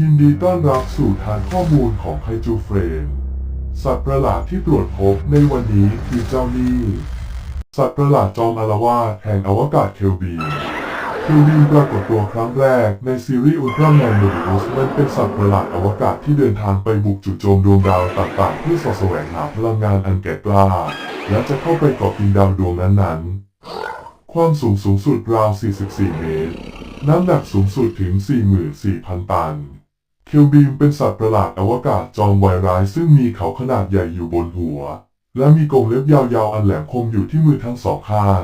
ยินดีต้อนรับสู่ฐานข้อมูลของไคจูเฟรม สัตว์ประหลาดที่ตรวจพบในวันนี้คือเจ้านี่ สัตว์ประหลาดจอมอารวาสแห่งอวกาศเคลบีเคลบีปรากฏตัวครั้งแรกในซีรีส์อุลตร้าแมนโมบิอุสมันเป็นสัตว์ประหลาดอวกาศที่เดินทางไปบุกจู่โจมดวงดาวต่างๆเพื่อสอดแสวงหาพลังงานอันแก่กล้า และจะเข้าไปเกาะกินดาวดวงนั้นๆ ความสูงสูงสุดราว 44 เมตรน้ำหนักสูงสุดถึง 44,000 ตัน คิวบีมเป็นสัตว์ประหลาดอวกาศจอมไวร้ายซึ่งมีเขาขนาดใหญ่อยู่บนหัว และมีกรงเล็บยาวๆ อันแหลมคมอยู่ที่มือทั้งสองข้าง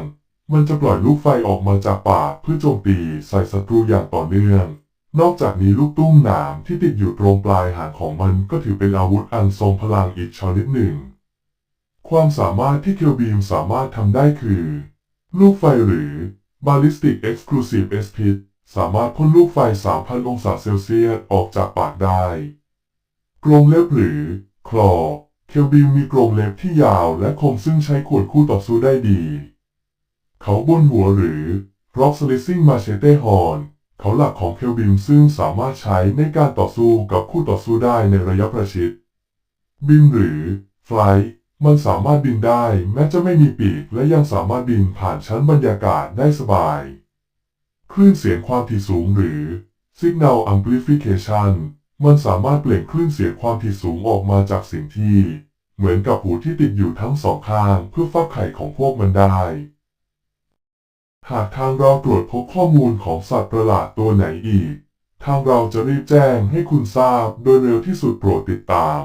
มันจะปล่อยลูกไฟออกมาจากปากเพื่อโจมตีใส่ศัตรูอย่างต่อเนื่อง นอกจากนี้ลูกตุ้มหนามที่ติดอยู่ตรงปลายหางของมันก็ถือเป็นอาวุธอันทรงพลังอีกชนิดหนึ่ง ความสามารถที่เคลบีมสามารถทำได้คือ ลูกไฟหรือ Ballistic Exclusive Speed สามารถพ่นลูกไฟ 3,000 องศาเซลเซียสออกจากปากได้ กรงเล็บหรือ คลอ เคลบิมมีกรงเล็บที่ยาวและคมซึ่งใช้ขวดคู่ต่อสู้ได้ดี เขาบนหัวหรือ Rock Slicing Machete Horn เขาหลักของเคลบิมซึ่งสามารถใช้ในการต่อสู้กับคู่ต่อสู้ได้ในระยะประชิด บินหรือ Flight มันสามารถบินได้แม้จะไม่มีปีกและยังสามารถบินผ่านชั้นบรรยากาศได้สบาย คลื่นเสียงความถี่สูงหรือ Signal Amplification มันสามารถเปล่งคลื่นเสียงความถี่สูงออกมาจากสิ่งที่ เหมือนกับหูที่ติดอยู่ทั้งสองข้างเพื่อฟักไข่ของพวกมันได้ หากทางเราตรวจพบข้อมูลของสัตว์ประหลาดตัวไหนอีก ทางเราจะรีบแจ้งให้คุณทราบโดยเร็วที่สุดโปรดติดตาม